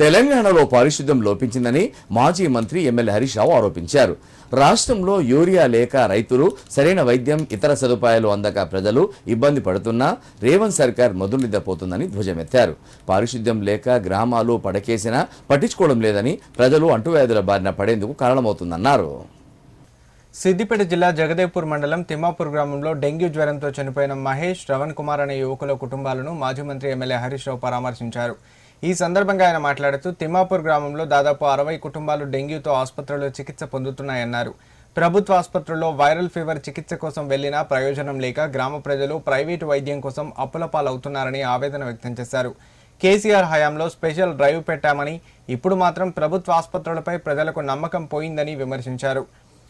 తెలంగాణలో పారిశుద్ధ్యం లోపించిందని మాజీ మంత్రి ఎమ్మెల్యే హరీష్ రావు ఆరోపించారు. రాష్ట్రంలో యూరియా లేక రైతులు సరైన వైద్యం ఇతర సదుపాయాలు అందక ప్రజలు ఇబ్బంది పడుతున్నా రేవంత్ సర్కార్ మొదలునిద్రపోతుందని ధ్వజమెత్తారు. పారిశుద్ధ్యం లేక గ్రామాలు పడకేసినా పట్టించుకోవడం లేదని ప్రజలు అంటువ్యాధుల బారిన పడేందుకు కారణమవుతుందన్నారు. సిద్దిపేట జిల్లా జగదేవ్పూర్ మండలం తిమ్మాపూర్ గ్రామంలో డెంగ్యూ జ్వరంతో చనిపోయిన మహేష్ శ్రవణ్ కుమార్ అనే యువకుల కుటుంబాలను మాజీ మంత్రి ఎమ్మెల్యే హరీష్ రావు పరామర్శించారు. ఈ సందర్భంగా ఆయన మాట్లాడుతూ తిమ్మాపూర్ గ్రామంలో దాదాపు అరవై కుటుంబాలు డెంగ్యూతో ఆసుపత్రిలో చికిత్స పొందుతున్నాయన్నారు. ప్రభుత్వ ఆసుపత్రుల్లో వైరల్ ఫీవర్ చికిత్స కోసం వెళ్ళినా ప్రయోజనం లేక గ్రామ ప్రజలు ప్రైవేటు వైద్యం కోసం అప్పుల పాలవుతున్నారని ఆవేదన వ్యక్తం చేశారు. కేసీఆర్ హయాంలో స్పెషల్ డ్రైవ్ పెట్టామని ఇప్పుడు మాత్రం ప్రభుత్వ ఆసుపత్రులపై ప్రజలకు నమ్మకం పోయిందని విమర్శించారు.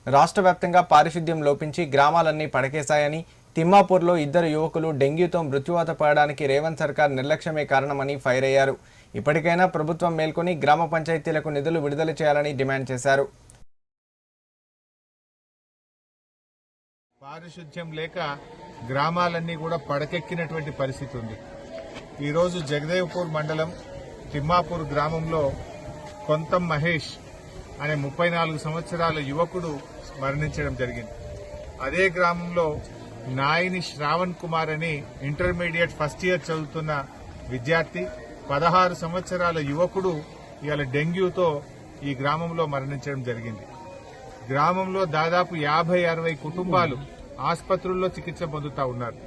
రాష్ట్ర వ్యాప్తంగా పారిశుద్ధ్యం లోపించి గ్రామాలన్నీ పడకేశాయని తిమ్మాపూర్లో ఇద్దరు యువకులు డెంగ్యూతో మృత్యువాత పడడానికి రేవంత్ సర్కార్ నిర్లక్ష్యమే కారణమని ఫైర్ అయ్యారు. ఇప్పటికైనా ప్రభుత్వం మేల్కొని గ్రామ పంచాయతీలకు నిధులు విడుదల చేయాలని డిమాండ్ చేశారు. పారిశుధ్యం లేక గ్రామాలన్నీ కూడా పడకెక్కినటువంటి పరిస్థితి ఉంది. ఈరోజు జగదేవ్పూర్ మండలం తిమ్మాపూర్ గ్రామంలో కొంత మహేష్ అనే ముప్పై నాలుగు సంవత్సరాల యువకుడు మరణించడం జరిగింది. అదే గ్రామంలో నాయిని శ్రావణ్ కుమార్ అని ఇంటర్మీడియట్ ఫస్ట్ ఇయర్ చదువుతున్న విద్యార్థి పదహారు సంవత్సరాల యువకుడు ఇవాళ డెంగ్యూతో ఈ గ్రామంలో మరణించడం జరిగింది. గ్రామంలో దాదాపు యాభై అరవై కుటుంబాలు ఆసుపత్రుల్లో చికిత్స పొందుతా ఉన్నారు.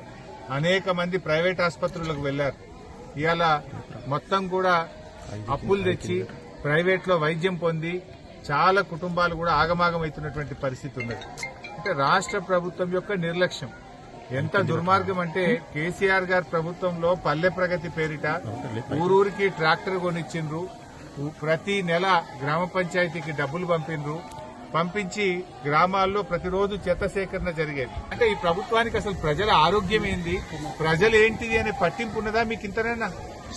అనేక మంది ప్రైవేట్ ఆసుపత్రులకు వెళ్ళారు ఇవాళ మొత్తం కూడా అప్పులు తెచ్చి ప్రైవేట్లో వైద్యం పొంది చాలా కుటుంబాలు కూడా ఆగమాగమవుతున్నటువంటి పరిస్థితి ఉన్నది. అంటే రాష్ట్ర ప్రభుత్వం యొక్క నిర్లక్ష్యం. ఎంత దుర్మార్గం అంటే కేసీఆర్ గారి ప్రభుత్వంలో పల్లె ప్రగతి పేరిట ఊరూరికి ట్రాక్టర్ కొనిచ్చిండ్రు. ప్రతి నెల గ్రామ పంచాయతీకి డబ్బులు పంపిండ్రు. పంపించి గ్రామాల్లో ప్రతిరోజు చెత్త సేకరణ జరిగేది. అంటే ఈ ప్రభుత్వానికి అసలు ప్రజల ఆరోగ్యం ఏంది? ప్రజలు ఏంటిది అనే పట్టింపు ఉన్నదా మీకు ఇంతనైనా?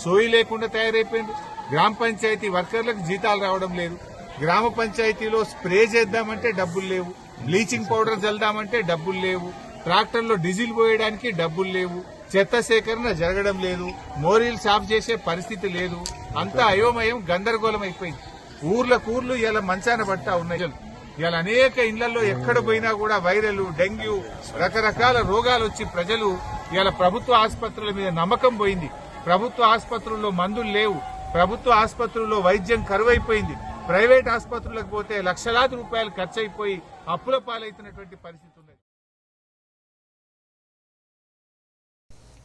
సోయి లేకుండా తయారైపోయింది గ్రామ పంచాయతీ వర్కర్లకు జీతాలు రావడం లేదు. గ్రామ పంచాయతీలో స్ప్రే చేద్దామంటే డబ్బులు లేవు. బ్లీచింగ్ పౌడర్ చల్దామంటే డబ్బులు లేవు. ట్రాక్టర్లో డీజిల్ పోయడానికి డబ్బులు లేవు. చెత్త సేకరణ జరగడం లేదు. మోరీలు సాఫ్ చేసే పరిస్థితి లేదు. అంతా అయోమయం గందరగోళం అయిపోయింది. ఊర్లకు ఊర్లు ఇలా మంచాన పడతా ఉన్నాయి. ఇలా అనేక ఇళ్ళలో ఎక్కడ పోయినా కూడా వైరల్ డెంగ్యూ రకరకాల రోగాలు వచ్చి ప్రజలు ఇలా ప్రభుత్వ ఆసుపత్రుల మీద నమ్మకం పోయింది. ప్రభుత్వ ఆసుపత్రుల్లో మందులు లేవు. ప్రభుత్వ ఆసుపత్రుల్లో వైద్యం కరువైపోయింది. ప్రైవేట్ ఆసుపత్రులకు పోతే లక్షలాది రూపాయలు ఖర్చు అయిపోయి అప్పుల పాలైతున్నటువంటి పరిస్థితి ఉన్నది.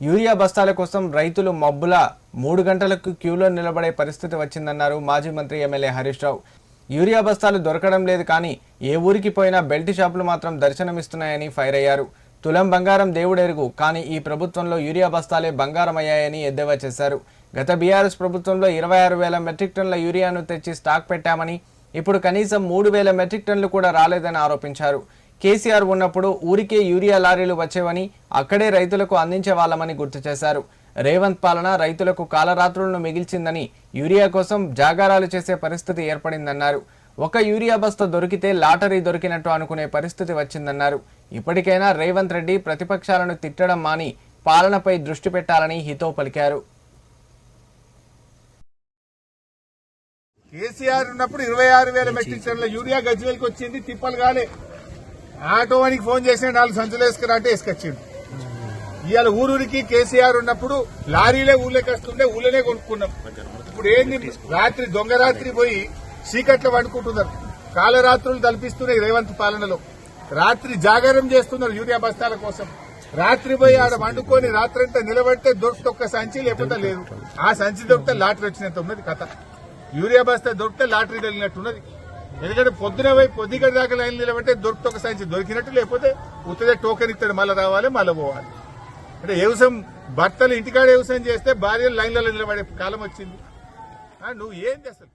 యూరియా బస్తాల కోసం రైతులు మబ్బుల మూడు గంటలకు క్యూలో నిలబడే పరిస్థితి వచ్చిందన్నారు మాజీ మంత్రి ఎమ్మెల్యే హరీష్ రావు. యూరియా బస్తాలు దొరకడం లేదు కానీ ఏ ఊరికి పోయినా బెల్ట్ షాపులు మాత్రం దర్శనమిస్తున్నాయని ఫైర్ అయ్యారు. తులం బంగారం దేవుడెరుగు కానీ ఈ ప్రభుత్వంలో యూరియా బస్తాలే బంగారం అయ్యాయని ఎద్దేవా చేశారు. గత బీఆర్ఎస్ ప్రభుత్వంలో ఇరవై ఆరు వేల మెట్రిక్ టన్నుల యూరియాను తెచ్చి స్టాక్ పెట్టామని ఇప్పుడు కనీసం మూడు వేల మెట్రిక్ టన్లు కూడా రాలేదని ఆరోపించారు. కేసీఆర్ ఉన్నప్పుడు ఊరికే యూరియా లారీలు వచ్చేవని అక్కడే రైతులకు అందించే వాళ్ళమని గుర్తు చేశారు. రేవంత్ పాలన రైతులకు కాలరాత్రులను మిగిల్చిందని యూరియా కోసం జాగారాలు చేసే పరిస్థితి ఏర్పడిందన్నారు. ఒక యూరియా బస్తా దొరికితే లాటరీ దొరికినట్టు అనుకునే పరిస్థితి వచ్చిందన్నారు. ఇప్పటికైనా రేవంత్ రెడ్డి ప్రతిపక్షాలను తిట్టడం మాని పాలనపై దృష్టి పెట్టాలని హితో పలికారు. కేసీఆర్ ఉన్నప్పుడు ఇరవై ఆరు వేల మెట్రిక్ టన్నుల యూరియా గజ్వేల్కి వచ్చింది తిప్పలు కాలే ఆటో వానికి ఫోన్ చేసిన నాలుగు సంచులు వేసుకురా అంటే వేసుకొచ్చిండు. ఇవాళ ఊరూరికి కేసీఆర్ ఉన్నప్పుడు లారీలే ఊళ్ళోకి వస్తుండే ఊళ్ళోనే కొనుక్కున్నాం. ఇప్పుడు ఏంది? రాత్రి దొంగ రాత్రి పోయి చీకట్లో వండుకుంటున్నారు కాలరాత్రులు తలపిస్తున్నాయి రేవంత్ పాలనలో. రాత్రి జాగారం చేస్తున్నారు యూరియా బస్తాల కోసం. రాత్రి పోయి ఆడ వండుకొని రాత్రంతా నిలబడితే దొరికితే ఒక్క సంచి లేకపోతే లేదు. ఆ సంచి దొరికితే లాటరీ వచ్చినంత ఉన్నది కథ. యూరియా బస్తా దొరికితే లాటరీ తగిలినట్టున్నది. ఎందుకంటే పొద్దున పోయి పొద్దుగడి దాకా లైన్ నిలబడితే దొరికితే ఒక సంచి దొరికినట్టు లేకపోతే ఉత్తదే టోకెన్ ఇస్తాడు మళ్ళీ రావాలి మళ్ళీ పోవాలి. అంటే వ్యవసాయం భర్తలు ఇంటికాడ వ్యవసాయం చేస్తే భార్యలు లైన్లలో నిలబడే కాలం వచ్చింది. నువ్వు ఏంది అసలు?